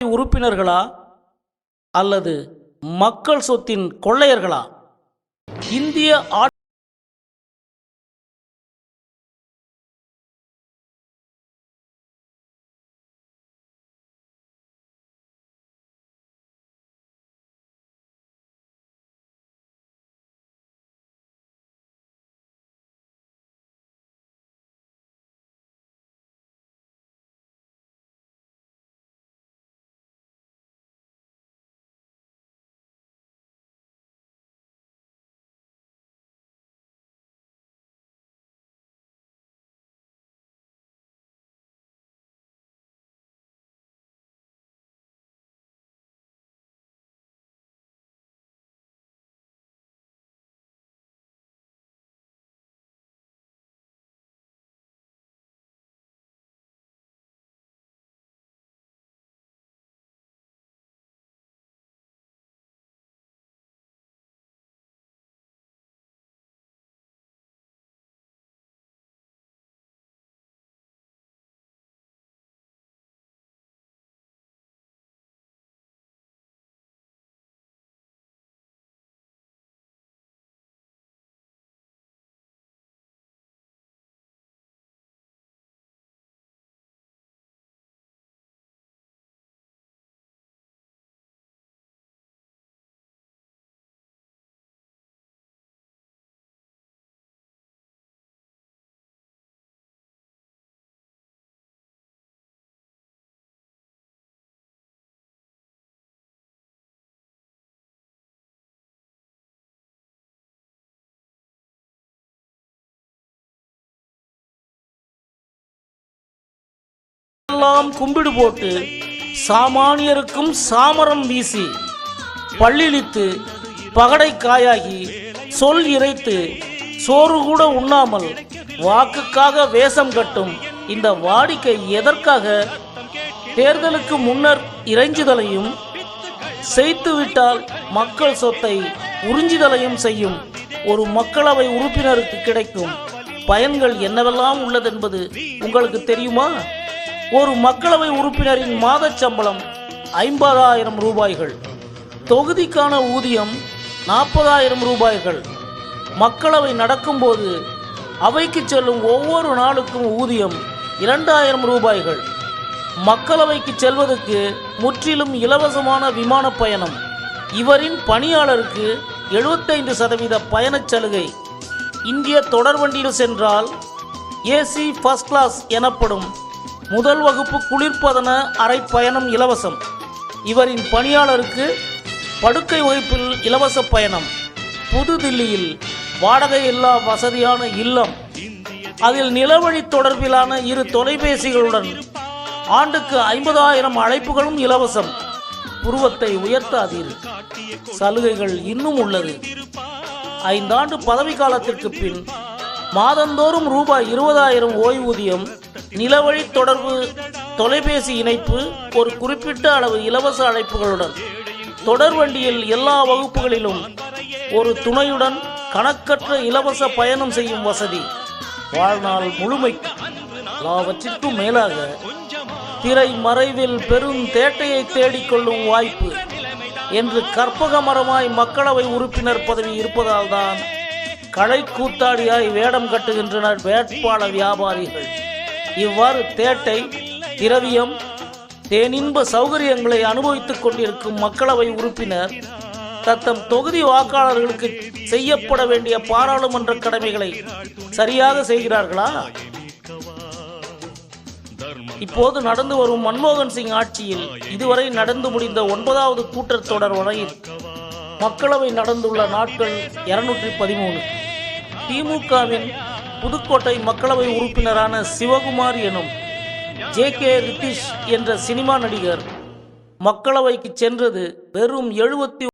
உறுப்பினர்களா அல்லது மக்கள் சொத்தின் கொள்ளையர்களா? இந்திய எல்லாம் கும்பிடு போட்டு சாமானியருக்கும் சாமரம் வீசி பள்ளிழித்து பகடை காயாகி சொல் இறைத்து சோறு கூட உண்ணாமல் வாக்குக்காக வேஷம் கட்டும் இந்த வாடிக்கை எதற்காக? தேர்தலுக்கு முன்னர் இறைஞ்சுதலையும் செய்துவிட்டால் மக்கள் சொத்தை உறிஞ்சுதலையும் செய்யும் ஒரு மக்களவை உறுப்பினருக்கு கிடைக்கும் பயன்கள் என்னவெல்லாம் உள்ளதென்பது உங்களுக்கு தெரியுமா? ஒரு மக்களவை உறுப்பினரின் மாதச் சம்பளம் ஐம்பதாயிரம் ரூபாய்கள். தொகுதிக்கான ஊதியம் நாற்பதாயிரம் ரூபாய்கள். மக்களவை நடக்கும்போது அவைக்கு செல்லும் ஒவ்வொரு நாளுக்கும் ஊதியம் இரண்டாயிரம் ரூபாய்கள். மக்களவைக்கு செல்வதற்கு முற்றிலும் இலவசமான விமான பயணம். இவரின் பணியாளருக்கு எழுபத்தைந்து சதவீத பயணச் சலுகை. இந்திய தொடர்வண்டியில் சென்றால் ஏசி ஃபர்ஸ்ட் கிளாஸ் எனப்படும் முதல் வகுப்பு குளிர்பதன அறை பயணம் இலவசம். இவரின் பணியாளருக்கு படுக்கை வகுப்பில் இலவச பயணம். புதுதில்லியில் வாடகையில்லா வசதியான இல்லம். அதில் நிலவழி தொடர்பிலான இரு தொலைபேசிகளுடன் ஆண்டுக்கு ஐம்பதாயிரம் அழைப்புகளும் இலவசம். புருவத்தை உயர்த்தாதீர். சலுகைகள் இன்னும் உள்ளது. ஐந்தாண்டு பதவி காலத்திற்கு பின் மாதந்தோறும் ரூபாய் இருபதாயிரம் ஓய்வூதியம் நிலவழி தொடர்பு தொலைபேசி இணைப்பு ஒரு குறிப்பிட்ட அளவு இலவச அழைப்புகளுடன். தொடர் வண்டியில் எல்லா வகுப்புகளிலும் ஒரு துணையுடன் கணக்கற்ற இலவச பயணம் செய்யும் வசதி. வாழ்நாள் முழுமைக்கு எல்லாவற்றிற்கும் மேலாக திரை மறைவில் பெரும் தேட்டையை தேடிக்கொள்ளும் வாய்ப்பு. என்று கற்பக மரமாய் மக்களவை உறுப்பினர் பதவி இருப்பதால் தான் களை கூத்தாடியாய் வேடம் கட்டுகின்றனர் வேட்பாளர் வியாபாரிகள். இவ்வாறு தேட்டை திரவியம் தேனின்ப சௌகரியங்களை அனுபவித்துக் கொண்டிருக்கும் மக்களவை உறுப்பினர் தத்தம் தொகுதி வாக்காளர்களுக்கு செய்யப்பட வேண்டிய பாராளுமன்ற கடமைகளை சரியாக செய்கிறார்களா? இப்போது நடந்து வரும் மன்மோகன் சிங் ஆட்சியில் இதுவரை நடந்து முடிந்த ஒன்பதாவது கூட்டத்தொடர் வரையில் மக்களவை நடந்துள்ள நாட்கள் இருநூற்றி பதிமூணு. திமுகவின் புதுக்கோட்டை மக்களவை உறுப்பினரான சிவகுமார் எனும் ஜே கே ரித்திஷ் என்ற சினிமா நடிகர் மக்களவைக்கு சென்றது வெறும் எழுபத்தி